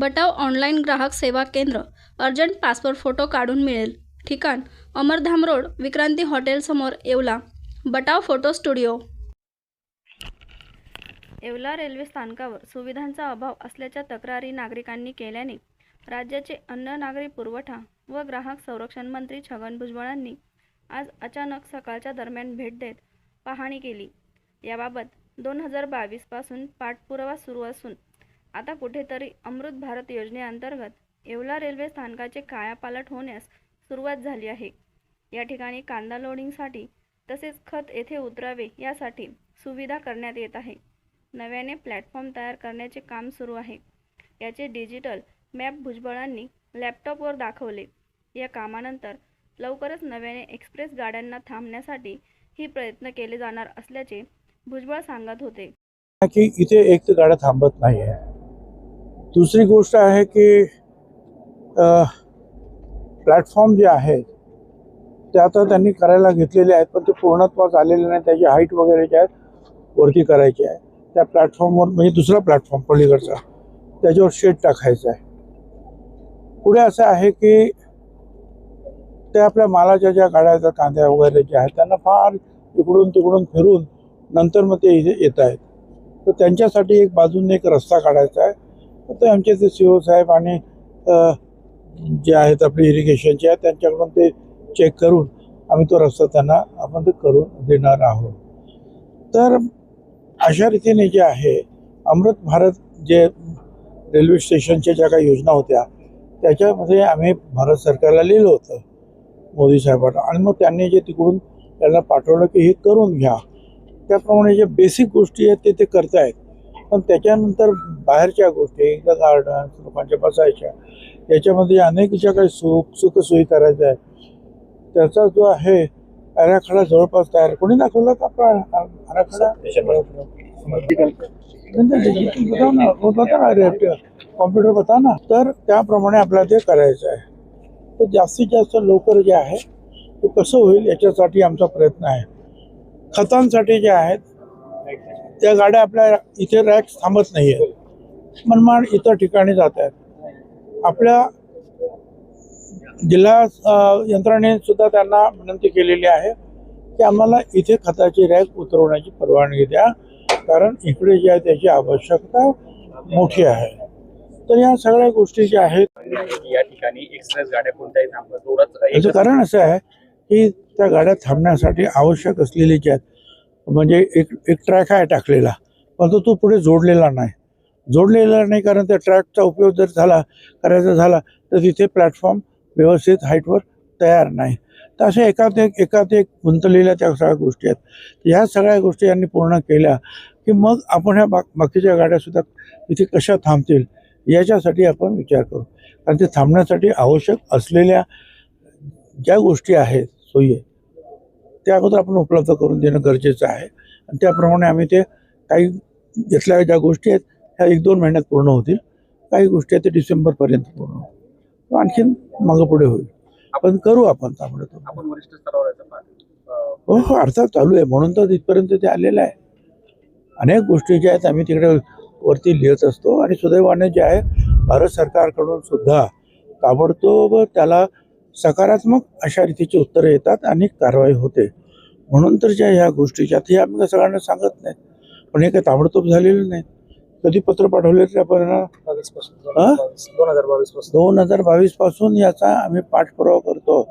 बटाव online ग्राहक सेवा केंद्र अर्जंट पासपोर्ट फोटो काढून मिळेल. ठिकाण Amardham road Vikranti हॉटेलसमोर Yeola. Batav photo studio. Yeola railway स्थानकावर सुविधांचा अभाव असल्याच्या तक्रारी नागरिकांनी केल्याने राज्याचे अन्न नागरी पुरवठा व ग्राहक संरक्षण मंत्री छगन भुजबळांनी आज अचानक सकाळच्या दरम्यान भेट देत पाहणी केली. याबाबत दोन हजार बावीसपासून पाठपुरावा सुरू असून आता कुठेतरी अमृत भारत योजनेअंतर्गत येवला रेल्वे स्थानकाचे कायापालट होण्यास सुरुवात झाली आहे. या ठिकाणी कांदा लोडिंगसाठी तसेच खत येथे उतरावे यासाठी सुविधा करण्यात येत आहे. नव्याने प्लॅटफॉर्म तयार करण्याचे काम सुरू आहे. याचे डिजिटल मॅप भुजबळांनी लॅपटॉपवर दाखवले. या कामानंतर लवकरच नव्याने एक्सप्रेस गाड्यांना थांबण्यासाठी ही प्रयत्न केले जाणार असल्याचे भुजबळ सांगत होते. की इथे एक गाड्या थांबत नाही आहे दुसरी गोष्ट आहे की प्लॅटफॉर्म जे आहेत ते आता त्यांनी करायला घेतलेले आहेत पण ते पूर्णत्वास आलेले नाही त्याची हाईट वगैरे जे आहेत वरती करायची आहे. त्या प्लॅटफॉर्मवर म्हणजे दुसरा प्लॅटफॉर्म पलीकडचा त्याच्यावर शेड टाकायचा आहे. पुढे असं आहे की ते आपल्या मालाच्या ज्या गाड्या आहेत कांद्या वगैरे ज्या आहेत त्यांना फार इकडून तिकडून फिरून नंतर मग ते इथे येत आहेत. तर त्यांच्यासाठी एक बाजूने एक रस्ता काढायचा आहे. तर आमचे ते सी ओ साहेब आणि जे आहेत आपले इरिगेशनचे आहेत त्यांच्याकडून ते चेक करून आम्ही तो रस्ता त्यांना आपण ते करून देणार आहोत. तर अशा रीतीने जे आहे अमृत भारत जे रेल्वे स्टेशनच्या ज्या काही योजना होत्या त्याच्यामध्ये आम्ही भारत सरकारला लिहिलं होतं मोदी साहेबांना. आणि मग त्यांनी जे तिकडून त्यांना पाठवलं की हे करून घ्या. त्याप्रमाणे ज्या बेसिक गोष्टी आहेत ते ते करतायत. पण त्याच्यानंतर बाहेरच्या गोष्टी गार्डन लोकांच्या बसायच्या याच्यामध्ये अनेक ज्या काही सुख सुखसोयी करायच्या आहेत. त्याचा जो आहे आराखडा जवळपास तयार. कोणी दाखवला का आपण आराखडा? म्हणजे ना हो ना कॉम्प्युटर बता ना. तर त्याप्रमाणे आपल्याला ते करायचं आहे. तर जास्तीत जास्त लवकर जे आहे ते कसं होईल याच्यासाठी आमचा प्रयत्न आहे. खतांसाठी जे आहेत त्या गाड्या आपल्या इथे रॅक थांबत नाही आहेत मनमाड इतर ठिकाणी जात आहेत आपल्या जिल्हा अ, यंत्रणेने सुद्धा त्यांना विनंती केलेली आहे की आम्हाला इथे खताची रॅक उतरवण्याची परवानगी द्या. कारण इकडे जे आहे त्याची आवश्यकता मोठी आहे. तर या सगळ्या गोष्टी ज्या आहेत या ठिकाणी एक्सप्रेस गाड्या कोणत्याही थांबत जोरात याचं कारण असं आहे की त्या गाड्या थांबण्यासाठी आवश्यक असलेले जे आहेत म्हणजे एक एक ट्रॅक आहे टाकलेला परंतु तो पुढे जोडलेला नाही. जोडलेला नाही कारण त्या ट्रॅकचा उपयोग जर झाला करायचा झाला तर तिथे प्लॅटफॉर्म व्यवस्थित हाईटवर तयार नाही. तर अशा एकात एक एकात एक गुंतलेल्या त्या सगळ्या गोष्टी आहेत. ह्या सगळ्या गोष्टी यांनी पूर्ण केल्या की मग आपण ह्या बा बाकीच्या गाड्यासुद्धा इथे कशा थांबतील याच्यासाठी आपण विचार करू. कारण ते थांबण्यासाठी आवश्यक असलेल्या ज्या गोष्टी आहेत सोयी आहेत, त्या अगोदर आपण उपलब्ध करून देणं गरजेचं आहे. आणि त्याप्रमाणे आम्ही ते काही घेतल्या ज्या गोष्टी आहेत ह्या एक दोन महिन्यात पूर्ण होतील. काही गोष्टी आहेत ते डिसेंबरपर्यंत पूर्ण होतील. आणखीन मागं पुढे होईल. आपण करू आपण वरिष्ठ स्तरावर अं, हो हो अर्थात चालू आहे. म्हणून तर तिथपर्यंत ते आलेलं आहे. अनेक गोष्टी ज्या आहेत आम्ही तिकडे वरती लिहित असतो आणि सुदैवाने जे आहे भारत सरकारकडून सुद्धा ताबडतोब त्याला सकारात्मक अशा रीतीची उत्तरं येतात आणि कारवाई होते. म्हणून तर ज्या ह्या गोष्टीच्या हे आम्ही सगळ्यांना सांगत नाही पण हे काही ताबडतोब झालेलं नाही. कधी पत्र पाठवले तर आपण? दोन हजार बावीसपासून दोन हजार बावीसपासून. याचा आम्ही पाठपुरावा करतो.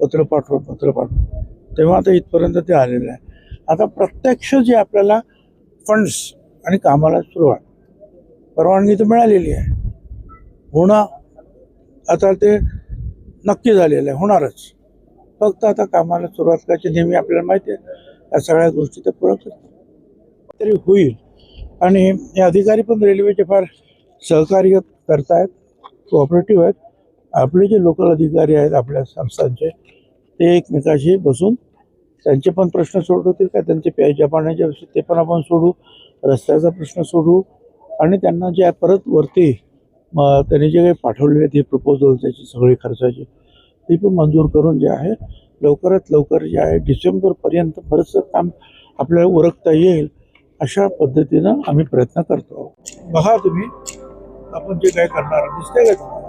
पत्र पाठवून पत्र पाठवून तेव्हा आता इथपर्यंत ते आलेलं आहे. आता प्रत्यक्ष जे आपल्याला फंड्स आणि कामाला सुरुवात परवानगी तर मिळालेली आहे. होणं आता ते नक्की झालेलं आहे होणारच. फक्त आता कामाला सुरुवात करायची नेहमी आपल्याला माहिती आहे या सगळ्या गोष्टी तर पुरं करतात तरी होईल. आणि हे अधिकारी पण रेल्वेचे फार सहकार्य करतायत कोऑपरेटिव्ह आहेत. आपले जे लोकल अधिकारी आहेत आपल्या संस्थांचे ते एकमेकाशी बसून त्यांचे पण प्रश्न सोडवतील का? त्यांचे प्यायच्या पाण्याचे ते पण आपण सोडू रस्त्याचा प्रश्न सोडू आणि त्यांना जे परत वरती मग त्यांनी जे काही पाठवले आहेत हे प्रपोजल त्याची सगळी खर्चाची ती पण मंजूर करून जे आहे लवकरात लवकर जे आहे डिसेंबरपर्यंत बरंचसं काम आपल्याला ओळखता येईल अशा पद्धतीनं आम्ही प्रयत्न करतो. बघा तुम्ही आपण जे काय करणार दिसतंय का तुम्हाला?